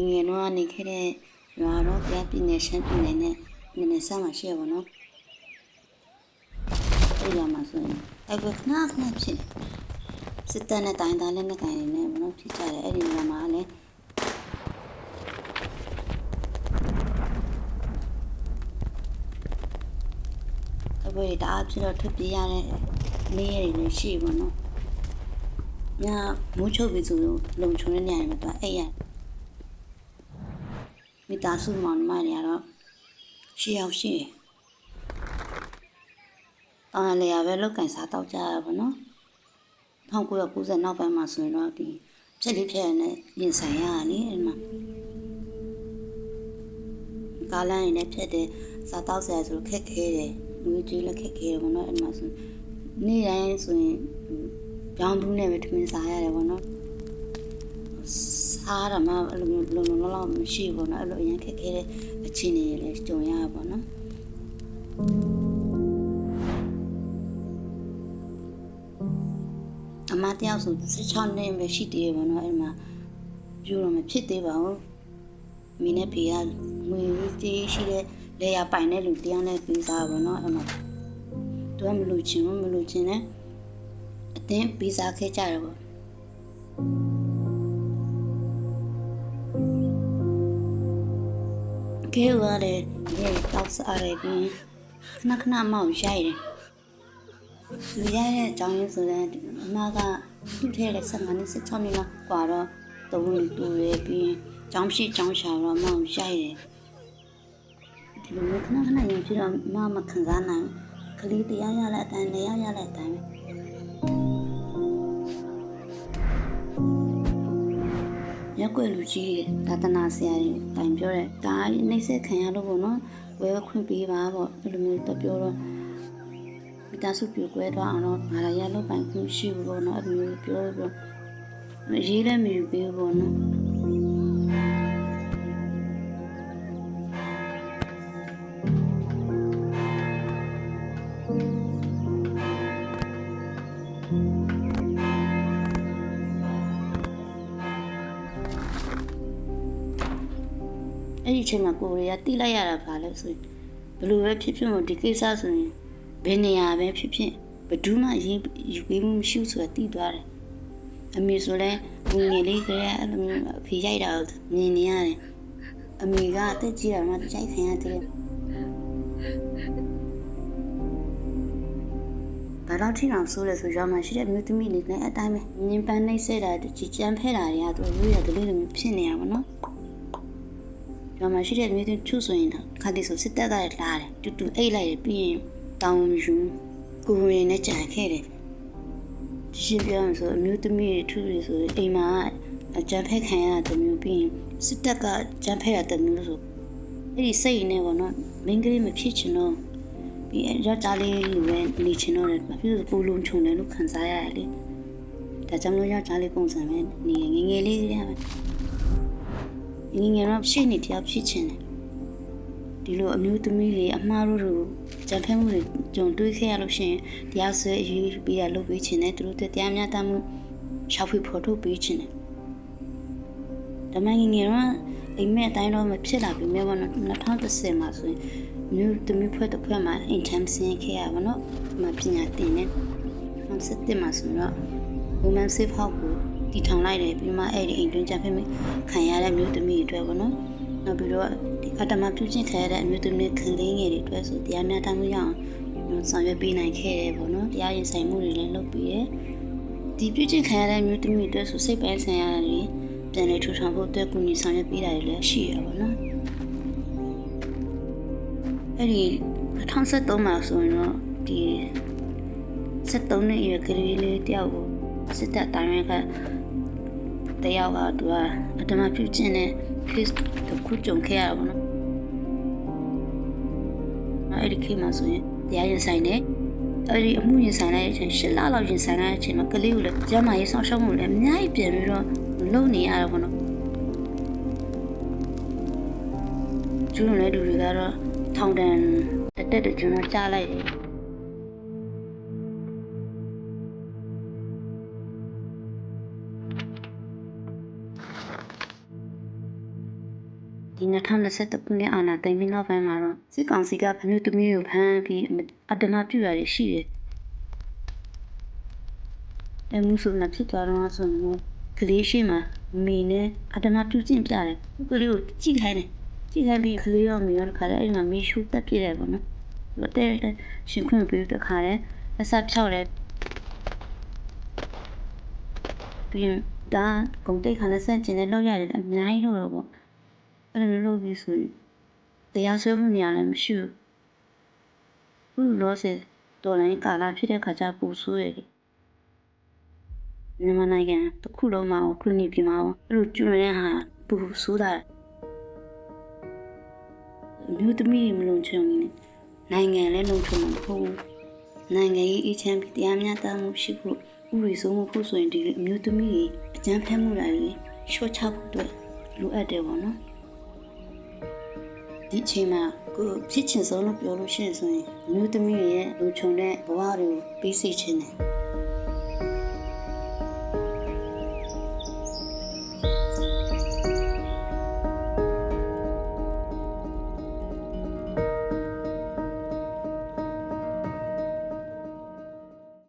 ငငယ်တော့နေခဲ့တဲ့ရွာတော့တရားပြည်နယ်ရှမ်းပြည်နယ်နဲ့နည်းနည်းဆက်မှရှိရပါတော့အဲ့ဒီမှာဆိုရင်အဲ့ဘခဏခဏဖြစ်စစ်တပ်နဲ့တိုင်းသားလက်နဲ့ကိုင်နေမလို့ဖြစ်ကြတယ်အဲ့ဒီနေရာမှာလည်းအဘွေတအားဖြစ်တော့ထွက်ပြေးရတဲ့နေ့ရက်တွေလည်းရှိပါတော့ညမိုးချုပ်ပြီဆိုလို့လုံချုံတဲ့နေရာတွေမှာတော့အဲ့ရ မိသားစုမောင်နှမတွေကတော့ရှေ့ရောက်ရှိတယ်။တောင်လေရပဲလောက်ကင်စားတော့ကြရပါတော့။1990နောက်ပိုင်းမှာဆိုရင်တော့ဒီဖြစ်လေးဖြစ်ရတဲ့ရင်ဆိုင်ရတာလေအဲ့မှာကားလမ်းရည်နဲ့ဖြစ်တဲ့စားတော့ဆရာဆိုခက်ခဲတယ်။လူကြီးလည်းခက်ခဲတယ်ပေါ့နော်အဲ့မှာဆိုနေ့တိုင်းဆိုရင်ကြောင်းဘူးနဲ့ပဲထမင်းစားရတယ်ပေါ့နော် စားရမှာအဲ့လိုမျိုးလုံလုံလောက်လောက်မရှိဘူးပေါ့နော်အဲ့လိုအရင်ခက်ခဲတဲ့အခြေအနေတွေလည်းကြုံရတာပေါ့နော်အမတယောက်ဆို16နှစ်ပဲရှိသေးတယ်ပေါ့နော်အဲ့မှာပြိုးတော့မဖြစ်သေးပါဘူးမိနဲ့ဖေကငွေကြီးရှိတဲ့လေယာပိုင်တဲ့လူတယောက်နဲ့ပြီးစားပါတော့အဲ့မှာသူကမလူချင်ဘူးမလူချင်နဲ့အတင်းပြီးစားခဲ့ကြတယ်ပေါ့ ကဲဝရတယ်ဒီတောက်စားရပြီးခဏခဏမောက်ရိုက်တယ်လူရတဲ့အကြောင်းရင်းဆိုတော့အမကသူ့ထဲတဲ့15နှစ်16နှစ်လောက်กว่าတော့တုံးတူရပြီးကျောင်းရှိကျောင်းရှာတော့မောက်ရိုက်တယ်ဒီလိုမျိုးခဏခဏရင်ဖြစ်တော့မမခံစားနိုင်ကလေးတရားရတဲ့အတိုင်းနေရရတဲ့အတိုင်းပဲ ရက်ွက်လူကြီးတွေသာသနာဆရာတွေတိုင်ပြောတဲ့ဒါနှိမ့်ဆက်ခံရလို့ပေါ့နော်ဝဲခွင့်ပေးပါပေါ့အဲ့လိုမျိုးတော့ပြောတော့မိသားစုပြိုကွဲသွားအောင်တော့ငါရရလို့ပိုင်ခွင့်ရှိဘူးပေါ့နော်အဲ့လိုမျိုးပြောပြောရေးလည်းမယူပေးဘူးပေါ့နော် အဲ့ဒီအချိန်မှာကိုရီးယားတိလိုက်ရတာပါလို့ဆိုရင်ဘလို့ပဲဖြစ်ဖြစ်မို့ဒီကိစ္စဆိုရင်ဘယ်နေရာပဲဖြစ်ဖြစ်ဘယ်သူမှရေးယူပေးမှုမရှိဘူးဆိုတာသိသွားတယ်အမေဆိုလဲငငယ်လေးကလေးအဲ့လိုမျိုးအဖေရိုက်တာကိုမြင်နေရတယ်အမေကအသက်ကြီးတာမှကြိုက်ခံရတယ်ဘာလို့ထိအောင်ဆိုးလဲဆိုရောမှရှိတဲ့မြို့သမီးတွေလည်းအတိုင်းပဲညင်ပန်းနှိမ့်ဆက်တာကြည်ကြမ်းဖဲတာတွေကသူရိုးရတယ်လေးလိုမျိုးဖြစ်နေရပါတော့။ ဒါမှရှိတဲ့မြေသွင်းထုဆိုရင်ခါတိဆိုစစ်တပ်ကလည်းလာတယ်တူတူအိတ်လိုက်တယ်ပြီးရင်တောင်းယူကိုရီနဲ့ကြံခဲ့တယ်။ရှင်းပြောရဆိုအမျိုးသမီးတွေထုတွေဆိုအိမ်မှာအကြံဖက်ခံရတဲ့မျိုးပြီးရင်စစ်တပ်ကကြံဖက်ရတဲ့မျိုးဆိုအဲ့ဒီစိတ်နဲ့ပေါ့နော်မင်းကလေးမဖြစ်ချင်တော့ပြီးယောက်ျားလေးလိုပဲနေချင်တော့တယ်ဘာဖြစ်လို့ကိုလုံးချုံတယ်လို့ခံစားရတယ်လေဒါကြောင့်လို့ယောက်ျားလေးပုံစံပဲနေငငယ်လေးကလေးပဲ ငငယ်တော့ရှေ့နေတယောက်ဖြစ်ချင်တယ်ဒီလိုအမျိုးသမီးတွေအမှားတို့တို့ကြံဖက်မှုတွေကြုံတွေ့ခဲ့ရလို့ရှိရင်တရားစွဲအရေးပြီးတာလုပ်ပေးချင်တယ်သူတို့တရားမျှတမှုရှောက်ဖွေဖော်ထုတ်ပေးချင်တယ်ဒါမှငငယ်တော့အိမ်မက်အတိုင်းတော့မဖြစ်လာပြီမြဲပေါ့နော်2010မှာဆိုရင်မြို့သမီးဖွဲ့တစ်ဖွဲ့မှာ intern ဆင်းခဲ့ရပါတော့ဒီမှာပညာသင်နေ2017မှာဆိုတော့ women safe house ကို တည်ထောင်လိုက်တယ်ပြီးမှအဲ့ဒီအိမ်တွင်းကြဖိမိခံရတဲ့မြို့သမီးတွေအတွက်ပေါ့နော်နောက်ပြီးတော့ဒီအတ္တမပြုကျင့်ခံရတဲ့အမျိုးသမီးခင်လေးငယ်တွေအတွက်ဆိုတရားမျှတမှုရအောင်ဆောင်ရွက်ပေးနိုင်ခဲ့တယ်ပေါ့နော်တရားရင်ဆိုင်မှုတွေလည်းလုပ်ပြီးတယ်ဒီပြုကျင့်ခံရတဲ့မျိုးသမီးတွေအတွက်ဆိုစိတ်ပိုင်းဆိုင်ရာတွေပြန်လည်ထူထောင်ဖို့အတွက်ကူညီဆောင်ရွက်ပေးတာတွေလည်းရှိရပါတော့အဲ့ဒီ2013မှာဆိုရင်တော့ဒီ73နှစ်အရွယ်ကလေးလေးတယောက်ကိုစစ်တပ်တိုင်းရက တယောက်ကသူကအတမပြုကျင့်တဲ့ case တခုကြုံခဲ့ရတာပေါ့နော်အဲ့ဒီ case မှာဆိုရင်တရားရင်ဆိုင်တယ်အဲ့ဒီအမှုရင်ဆိုင်လိုက်တဲ့အချိန်၈လလောက်ရင်ဆိုင်လိုက်တဲ့အချိန်မှာကလေးကိုလည်းကျမရေးဆောင်ရှောက်မှုလည်းအများကြီးပြန်ပြီးတော့လုံနေရတာပေါ့နော်ကျူးလွန်တဲ့လူတွေကတော့ထောင်တန်းတက်တက်တူကျွန်တော်ကြားလိုက်တယ် ဒီ2023ခုနှစ်အာဏာသိမ်းပြီးနောက်ပိုင်းမှာတော့စစ်ကောင်စီကဗမျိုးသမီးကိုဖမ်းပြီးအတနာပြုရတွေရှိတယ်။အဲမှုဆိုနေဖြစ်သွားတော့ဆိုရင်ကလေးရှိမှမိနဲ့အတနာပြုကျင့်ပြတယ်။ကလေးကိုကြည့်ခိုင်းတယ်။ကြည့်ခိုင်းပြီးကလေးရောမိရောတခါတည်းအဲ့မှာမိရှုတက်ပြည့်တယ်ပေါ့နော်။ဒီတဲ့ရှင်ခွင့်ပြီးတခါတည်းအဆက်ဖြောက်တယ်ပြီးရင်ဒါဂုံတိတ်ခါနဲ့ဆန့်ကျင်တဲ့လောက်ရတယ်အများကြီးလို့တော့ပေါ့ အဲ့လိုလုပ်ပြီးဆိုရင်တရားစွဲမှုနေရာလည်းမရှိဘူးခုလောဆယ်တော်လိုင်းကာလာဖြစ်တဲ့ခါကျပူဆိုးရတယ်မြန်မာနိုင်ငံတစ်ခုလုံးမှာခရိုနီပြည်မှာအဲ့လိုကျွနေတဲ့ဟာပူဆိုးတာမြို့သမီးမလုံးချုံနေနိုင်ငံလည်းလုံးချုံမှာမဟုတ်ဘူးနိုင်ငံရေးအချမ်းပြီးတရားမျှတမှုရှိဖို့ဥပဒေစိုးမှုဖို့ဆိုရင်ဒီအမျိုးသမီးတွေအကြမ်းဖက်မှုတွေရှော့ချဖို့အတွက်လိုအပ်တယ်ပေါ့နော် ဒီအချိန်မှာကိုဖြစ်ချင်ဆုံးလို့ပြောလို့ရှိရင်ဆိုရင်အမျိုးသမီးတွေရဲ့လူချုံတဲ့ဘဝတွေကိုပြီးစီခြင်းတယ်